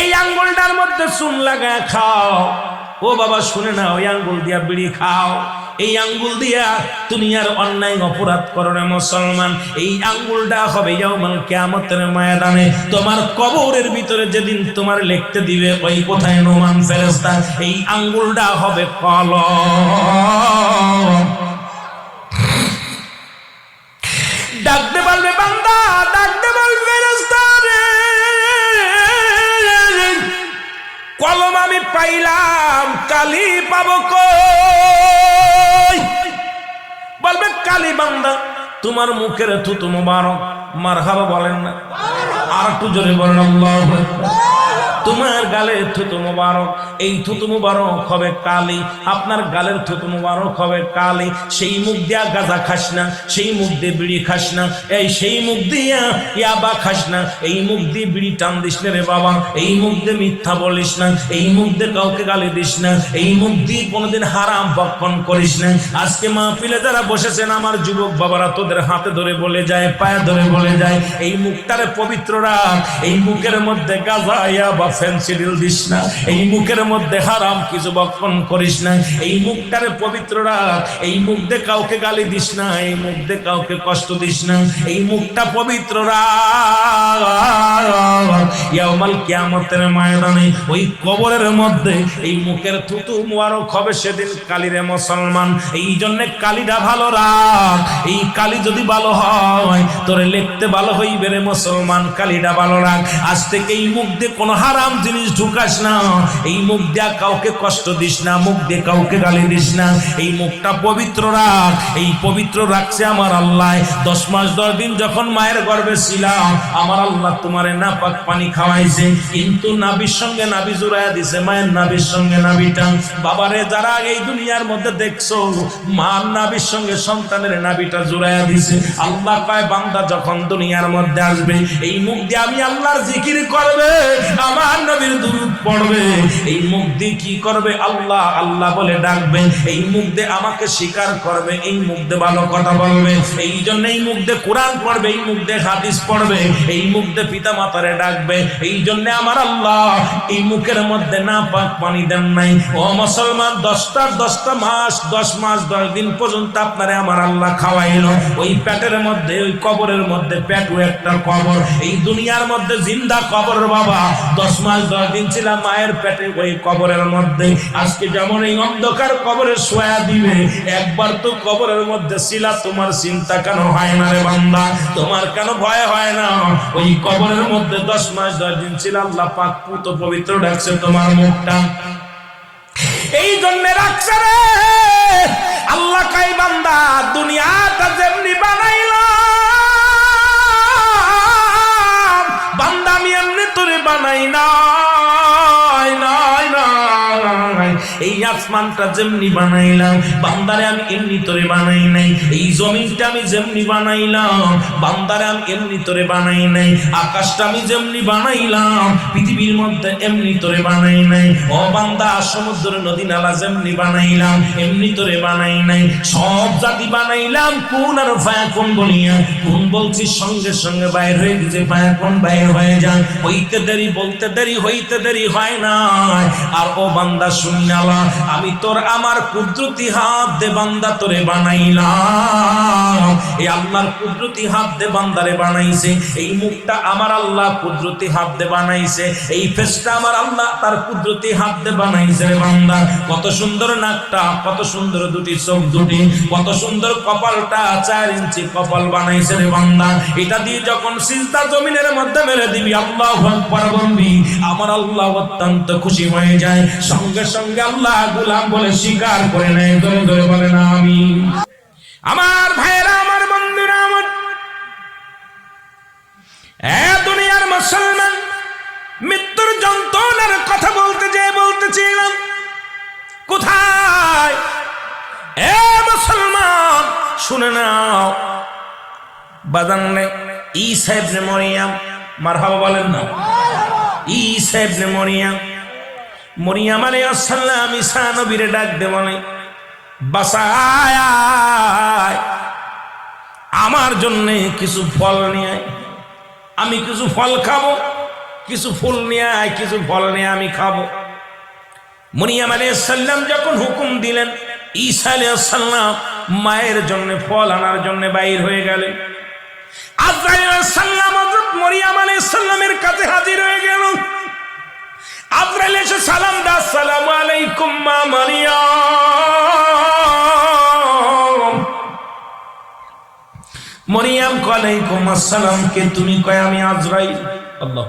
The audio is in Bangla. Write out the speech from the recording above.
এই আঙ্গুলটার মধ্যে চুন লাগায় খাও। ও বাবা, শুনে না ওই আঙ্গুল দিয়া বিড়ি খাও। এই আঙ্গুল দিয়া তুমি আর অন্যায় অপরাধ করো না, মুসলমান। এই আঙ্গুলটা হবে ইয়াউমাল কিয়ামতের ময়দানে। তোমার কবরের ভিতরে যেদিন তোমার লিখতে দিবে, ওই কোথায় নোমান ফেরেশতা, এই আঙ্গুলটা হবে কলম। ডাকতে পারবে বান্দা, ডাকতে পারবে ফেরেশতা। পাইলাম, কালি পাবো বলবে কালি বান্দা, তোমার মুখের থুতু মার মারহাবা বলেন না আর একটু জোরে বলেন, আল্লাহ। তোমার গালের থুতু মুবারক, এই থুতু মুবারক হবে কালি, আপনার গালের থুতু মুবারক হবে কালি, সেই মুখ দিয়া গাজা খাস না, সেই মুখ দিয়ে বিড়ি খাস না, এই সেই মুখ দিয়া ইয়াবা খাস না, এই মুখ দিয়ে বিড়ি টান দিস না রে বাবা, এই মুখ দিয়ে মিথ্যা বলিস না, এই মুখ দিয়ে কাউকে গালি দিস না, এই মুখ দিয়ে কোনোদিন হারাম বক্ষণ করিস না। আজকে মাহফিলে যারা বসেছেন, আমার যুবক বাবারা তোদের হাতে ধরে বলে যায়, পায়ে ধরে বলে যায়, এই মুখটারে পবিত্র রাখ, এই মুখের মধ্যে গাজা, ইয়াবা ফেন্সিডিল মুখের মধ্যে হারাম কিছু বক্ষণ ময়দানে ওই কবরের মধ্যে এই মুখের থুতু হবে সেদিন মুসলমান। এই জন্য কালিটা ভালো রাখ। এই কালি যদি ভালো হয়, তোরে লিখতে ভালো হইবে রে মুসলমান। কালিটা ভালো রাখ। আজ থেকে এই মুখ দিয়ে কোনো হারাম জিনিস ঢুকাস না। এই মুখ দিয়া কাউকে কষ্ট দিস না, মুখ দিয়ে কাউকে গালি দিস না। এই মুখটা পবিত্র রাখ, এই পবিত্র রাখছে আমার আল্লাহ। দশ মাস, দশ দিন যখন মায়ের গর্ভে ছিলাম, আমার আল্লাহ তোমারে না পাক পানি খাওয়াইছে। কিন্তু নাবির সঙ্গে নাবি জুড়াইয়া দিছে, মায়ের নাবির সঙ্গে নাবিটা বাবারে, যারা এই দুনিয়ার মধ্যে দেখছ, মার নাবির সঙ্গে সন্তানের নাবিটা জুড়াইয়া দিছে। আল্লাহ কয়, বান্দা যখন দুনিয়ার মধ্যে আসবে, এই মুখ দিয়ে আমি আল্লাহর জিকির করবে, আমার নবীর দুরূদ পড়বে। এই মুখ দিয়ে কি করবে? আল্লাহ আল্লাহ বলে ডাকবে। এই মুখ দিয়ে আমাকে স্বীকার করবে। এই মুখ দিয়ে ভালো কথা বলবে। এই জন্য এই মুখ দিয়ে কোরআন পড়বে, এই মুখ দিয়ে হাদিস পড়বে। এই মুখ দিয়ে পিতা মাতারে ডাকবে। এই জন্য আমার আল্লাহ, এই মুখের মধ্যে না পাক পানি দেন নাই। ও মুসলমান দশটা দশটা মাস, দশ মাস, দশ দিন পর্যন্ত আপনারে আমার আল্লাহ খাওয়াইলো। ওই পেটের মধ্যে, ওই কবরের মধ্যে পেটু একটা কবর। এই দুনিয়ার মধ্যে জিন্দা কবর বাবা, দশ মাস দশ দিন ছিলাম মায়ের পেটে ওই কবরের মধ্যে। আজকে যেমন এই অন্ধকার কবরে শোয়া দিবে, একবার তো কবরের মধ্যে ছিলা তোমার চিন্তা কেন হয় না রে বান্দা? তোমার কেন ভয় হয় না? ওই কবরের মধ্যে দশ মাস দশ দিন ছিল, আল্লাহ পাক পুত পবিত্র ডাকছে তোমার মুখটা। এই জন্য রাখছে রে! এই আসমানটা যেমনি বানাইলাম, বান্দারে আমি এমনি তোরে বানাই নাই। এই জমিনটা আমি যেমনি বানাইলাম, বান্দারে আমি এমনি তোরে বানাই নাই। আকাশটা আমি যেমনি বানাইলাম, পৃথিবীর মধ্যে এমনি তোরে বানাই নাই। ও বান্দা সমুদ্র নদী নালা যেমনি বানাইলাম, এমনি তোরে বানাই নাই। সব জাতি বানাইলাম, কোন আর ফায়া কোন বলিয়া। কোন বলছি, সঙ্গে সঙ্গে বাইর হয়ে গেছে ফায়া কোন বাইর হয়ে যান হইতে দেরি, বলতে দেরি, হইতে দেরি হয় না আর ও বান্দা শুনালা আমি তোর আমার কুদরতি হাত দে বান্দা তোরে বানাইলাম। এই আল্লাহর কুদরতি হাত দে বান্দারে বানাইছে, এই মুখটা আমার আল্লাহ কুদরতি হাত দে বানাইছে, এই ফেসটা আমার আল্লাহ তার কুদরতি হাত দে বানাইছে রে বান্দা। কত সুন্দর নাকটা, কত সুন্দর দুটি চোখ দুটি, কত সুন্দর কপালটা, চার ইঞ্চি কপাল বানাইছে রে বান্দা। এটা দিয়ে যখন সিজদা জমিনের মধ্যে মেরে দিবি, আল্লাহ আমার আল্লাহ অত্যন্ত খুশি হয়ে যায়। সঙ্গে সঙ্গে আল্লাহ গোলাম বলে স্বীকার করে নেয় ধরে ধরে বলে না আমি আমার ভাইয়েরা আমার বন্ধুরা আমার এ দুনিয়ার মুসলমান মৃত্যুর যন্ত্রণার কথা বলতে যে বলতেছিলাম কোথায়? এ মুসলমান শুনে নাও। বাদান ই সাহেব নে মরিয়াম মারহাবা বলেন না। ই সাহেব মরিয়াম মরিয়াম আলাইহিস সালাম ঈসা নবীরে ডাক দে বলে, বাসায় আয়। আমার জন্য কিছু ফল নিয়ে আমি কিছু ফল খাব, কিছু ফুল নিয়ে আয়, কিছু ফল নিয়ে আমি খাব। মরিয়াম আলাইসাল্লাম যখন হুকুম দিলেন, ঈসা আলাইসাল্লাম মায়ের জন্য ফল আনার জন্য বাইর হয়ে গেলেন। আজরাইল সাল্লাম হযরত মরিয়াম আলাইহিসসালামের কাছে হাজির হয়ে গেল। আজরাইল এসে সালাম দা, সালাম আলাইকুম মা মরিয়াম মরিয়াম আলাইকুম আসসালাম, কে তুমি কয় আমি আজরাইল? আল্লাহ